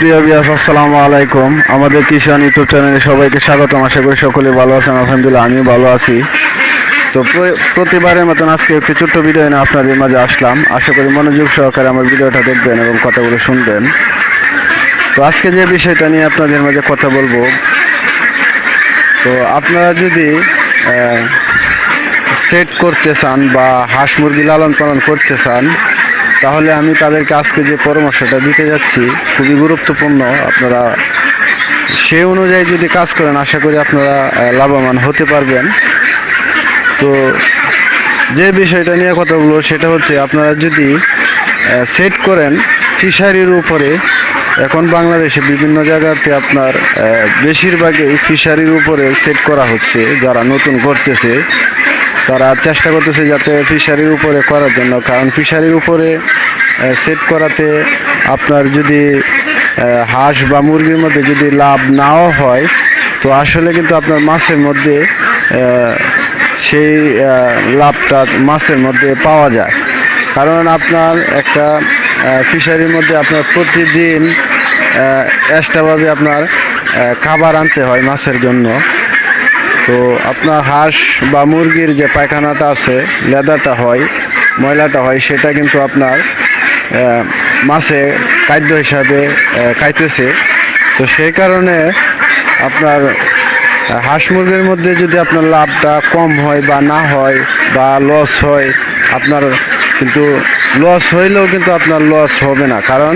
প্রিয় বিয়াস আসসালামু আলাইকুম। আমাদের কিষান ইউটিউব চ্যানেলে সবাইকে স্বাগতম। আশা করি সকলে ভালো আছেন। আলহামদুলিল্লাহ, আমিও ভালো আছি। তো প্রতিবারের মতন আজকে একটি ছোট্ট ভিডিও এনে আপনাদের মাঝে আসলাম। আশা করি মনোযোগ সহকারে আমার ভিডিওটা দেখবেন এবং কথাগুলো শুনবেন। তো আজকে যে বিষয়টা নিয়ে আপনাদের মাঝে কথা বলব, তো আপনারা যদি সেট করতে চান বা হাঁস মুরগি লালন পালন করতে চান তাহলে আমি তাদেরকে আজকে যে পরামর্শটা দিতে যাচ্ছি, খুবই গুরুত্বপূর্ণ। আপনারা সে অনুযায়ী যদি কাজ করেন, আশা করি আপনারা লাভবান হতে পারবেন। তো যে বিষয়টা নিয়ে কথা বলব, সেটা হচ্ছে আপনারা যদি সেট করেন ফিশারির উপরে, এখন বাংলাদেশে বিভিন্ন জায়গাতে আপনার বেশিরভাগই ফিশারির উপরে সেট করা হচ্ছে, যারা নতুন করতেছে। তারা চেষ্টা করতেছে যাতে ফিশারির উপরে করার জন্য, কারণ ফিশারির উপরে সেট করাতে আপনার যদি হাঁস বা মুরগির মধ্যে যদি লাভ নাও হয়, তো আসলে কিন্তু আপনার মাছের মধ্যে সেই লাভটা মাছের মধ্যে পাওয়া যায়। কারণ আপনার একটা ফিশারির মধ্যে আপনার প্রতিদিন এক্সট্রাভাবে আপনার খাবার আনতে হয় মাছের জন্য। তো আপনার হাঁস বা মুরগির যে পায়খানাটা আছে, লেদারটা হয়, ময়লাটা হয়, সেটা কিন্তু আপনার মাছে খাদ্য হিসাবে খাইতেছে। তো সেই কারণে আপনার হাঁস মুরগির মধ্যে যদি আপনার লাভটা কম হয় বা না হয় বা লস হয়, আপনার কিন্তু লস হইলেও কিন্তু আপনার লস হবে না। কারণ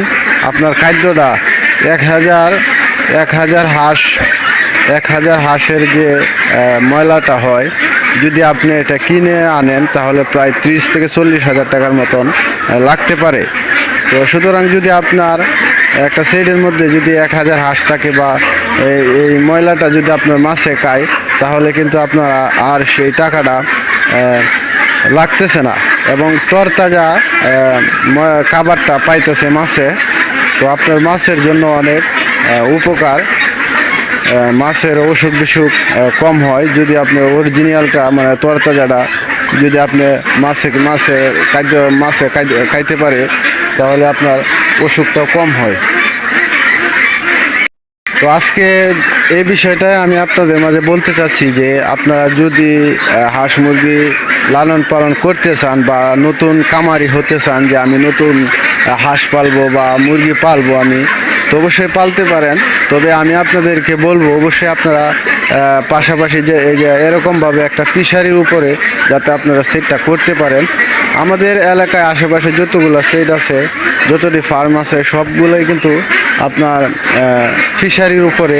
আপনার খাদ্যটা এক হাজার এক হাজার হাঁস এক হাজার হাঁসের যে ময়লাটা হয়, যদি আপনি এটা কিনে আনেন, তাহলে প্রায় ত্রিশ থেকে চল্লিশ হাজার টাকার মতন লাগতে পারে। তো সুতরাং যদি আপনার একটা সেটের মধ্যে যদি এক হাজার হাঁস থাকে বা এই ময়লাটা যদি আপনার মাছে খায়, তাহলে কিন্তু আপনার আর সেই টাকাটা লাগতেছে না। এবং তরতাজা খাবারটা পাইতেছে মাছে। তো আপনার মাছের জন্য অনেক উপকার। মাছের অসুখ বিসুখ কম হয়। যদি আপনার অরিজিনালটা মানে তরতাজাটা যদি আপনি মাছে মাছে খাদ্য মাছে খাইতে পারে, তাহলে আপনার অসুখটাও কম হয়। তো আজকে এই বিষয়টাই আমি আপনাদের মাঝে বলতে চাচ্ছি যে, আপনারা যদি হাঁস মুরগি লালন পালন করতে চান বা নতুন কামারি হতে চান যে, আমি নতুন হাঁস পালবো বা মুরগি পালবো আমি তো অবশ্যই পালতে পারেন। তবে আমি আপনাদেরকে বলব, অবশ্যই আপনারা পাশাপাশি যে, এই যে এরকমভাবে একটা ফিশারির উপরে যাতে আপনারা সেটটা করতে পারেন। আমাদের এলাকায় আশেপাশে যতগুলো সেট আছে, যতটি ফার্ম আছে, সবগুলোই কিন্তু আপনার ফিশারির উপরে।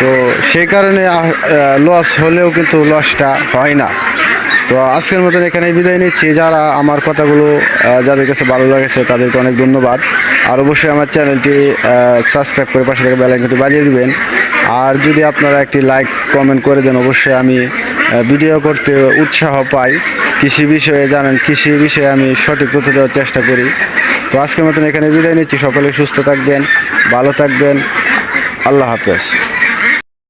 তো সেই কারণে লস হলেও কিন্তু লসটা হয় না। তো আজকের মতন এখানে বিদায় নিচ্ছি। যারা আমার কথাগুলো যাদের কাছে ভালো লাগেছে তাদেরকে অনেক ধন্যবাদ। আর অবশ্যই আমার চ্যানেলটি সাবস্ক্রাইব করে পাশে থেকে বেলাইকনটি বাজিয়ে দিবেন। আর যদি আপনারা একটি লাইক কমেন্ট করে দেন, অবশ্যই আমি ভিডিও করতে উৎসাহ পাই। কৃষি বিষয়ে জানেন, কৃষি বিষয়ে আমি সঠিক তথ্য দেওয়ার চেষ্টা করি। তো আজকের মতন এখানে বিদায় নিচ্ছি। সকলে সুস্থ থাকবেন, ভালো থাকবেন। আল্লাহ হাফেজ।